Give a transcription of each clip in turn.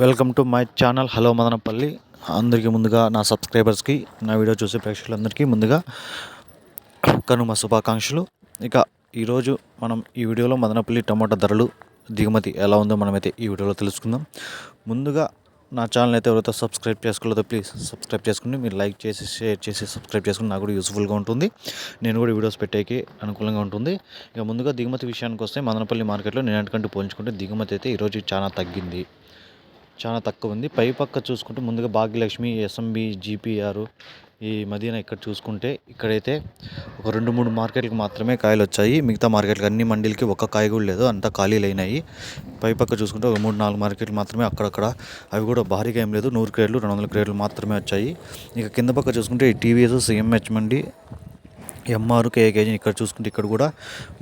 Welcome to my channel. Hello Madanapalle. అందరికీ ముందుగా నా సబ్స్క్రైబర్స్కి నా వీడియో చూసే ప్రేక్షకులందరికీ ముందుగా కనుమ శుభాకాంక్షలు. ఇక ఈరోజు మనం ఈ వీడియోలో మదనపల్లి టమాటా ధరలు దిగుమతి ఎలా ఉందో మనమైతే ఈ వీడియోలో తెలుసుకుందాం. ముందుగా నా ఛానల్ అయితే ఎవరైతే సబ్స్క్రైబ్ చేసుకోలేదో ప్లీజ్ సబ్స్క్రైబ్ చేసుకుని మీరు లైక్ చేసి షేర్ చేసి సబ్స్క్రైబ్ చేసుకుని నాకు కూడా యూస్ఫుల్గా ఉంటుంది. నేను కూడా వీడియోస్ పెట్టేకి అనుకూలంగా ఉంటుంది. ఇక ముందుగా దిగుమతి విషయానికి వస్తే మదనపల్లి మార్కెట్లో నిన్నటికంటే పోల్చుకుంటే దిగుమతి అయితే ఈరోజు చాలా తగ్గింది. చాలా తక్కువ ఉంది. పై పక్క చూసుకుంటే ముందుగా భాగ్యలక్ష్మి ఎస్ఎంబి జీపీఆర్ ఈ మధ్యన ఇక్కడ చూసుకుంటే ఇక్కడైతే ఒక రెండు మూడు మార్కెట్లకు మాత్రమే కాయలు వచ్చాయి. మిగతా మార్కెట్లకు అన్ని మండీలకి ఒక్క కాయ కూడా లేదు. అంతా ఖాళీలు అయినాయి. పై పక్క చూసుకుంటే ఒక మూడు నాలుగు మార్కెట్లు మాత్రమే అక్కడక్కడ. అవి కూడా భారీగా ఏం లేదు. నూరు క్రేట్లు రెండు వందల క్రేట్లు మాత్రమే వచ్చాయి. ఇక కింద పక్క చూసుకుంటే ఈ టీవీఎస్ సిఎంహెచ్ మండి ఎంఆర్ కేజీ ఇక్కడ చూసుకుంటే ఇక్కడ కూడా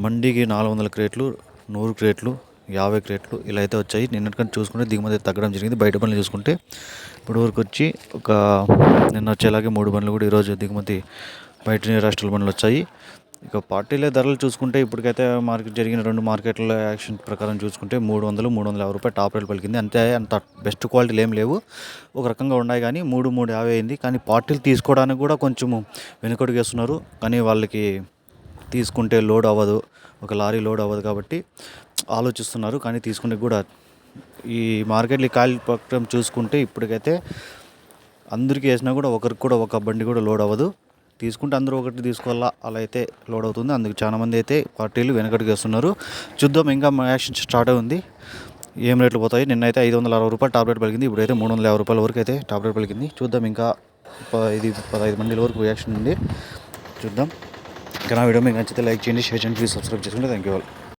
మండీకి నాలుగు వందల క్రేట్లు నూరు క్రేట్లు యాభై క్రేట్లు ఇలా అయితే వచ్చాయి. నిన్నటికంటే చూసుకుంటే దిగుమతి తగ్గడం జరిగింది. బయట పనులు చూసుకుంటే ఇప్పుడు వరకు వచ్చి ఒక నిన్న వచ్చేలాగే మూడు బండ్లు కూడా ఈరోజు దిగుమతి బయట రాష్ట్రాల బండ్లు వచ్చాయి. ఇక పార్టీలే ధరలు చూసుకుంటే ఇప్పటికైతే మార్కెట్ జరిగిన రెండు మార్కెట్ల యాక్షన్ ప్రకారం చూసుకుంటే మూడు వందలు మూడు వందల యాభై రూపాయలు టాప్ రేట్ పలికింది. అంతే అంత బెస్ట్ క్వాలిటీలు ఏం లేవు. ఒక రకంగా ఉన్నాయి కానీ మూడు మూడు యాభై అయింది. కానీ పార్టీలు తీసుకోవడానికి కూడా కొంచెము వెనుకడుగు వేస్తున్నారు కానీ వాళ్ళకి తీసుకుంటే లోడ్ అవ్వదు. ఒక లారీ లోడ్ అవ్వదు కాబట్టి ఆలోచిస్తున్నారు. కానీ తీసుకుంటే కూడా ఈ మార్కెట్లో కాయల చూసుకుంటే ఇప్పటికైతే అందరికీ వేసినా కూడా ఒకరికి కూడా ఒక బండి కూడా లోడ్ అవ్వదు. తీసుకుంటే అందరూ ఒకటి తీసుకోవాలా? అలా అయితే లోడ్ అవుతుంది. అందుకు చాలా మంది అయితే పార్టీలు వెనకటికి వేస్తున్నారు. చూద్దాం ఇంకా యాక్షన్ స్టార్ట్ ఉంది ఏం రేట్లు పోతాయి? నిన్నైతే ఐదు వందల అరవై రూపాయలు టాబ్లెట్ పలికింది. ఇప్పుడైతే మూడు వందల యాభై రూపాయల వరకు అయితే టాబ్లెట్ పలికింది. చూద్దాం ఇంకా ఇది పదహైదు మందిల వరకు రియాక్షన్ ఉంది. చూద్దాం. ఇంకా నా వీడియో మీకు నచ్చితే లైక్ చేయండి షేర్ చేయండి ప్లీజ్ సబ్స్క్రైబ్ చేసుకోండి థ్యాంక్ యూ ఆల్.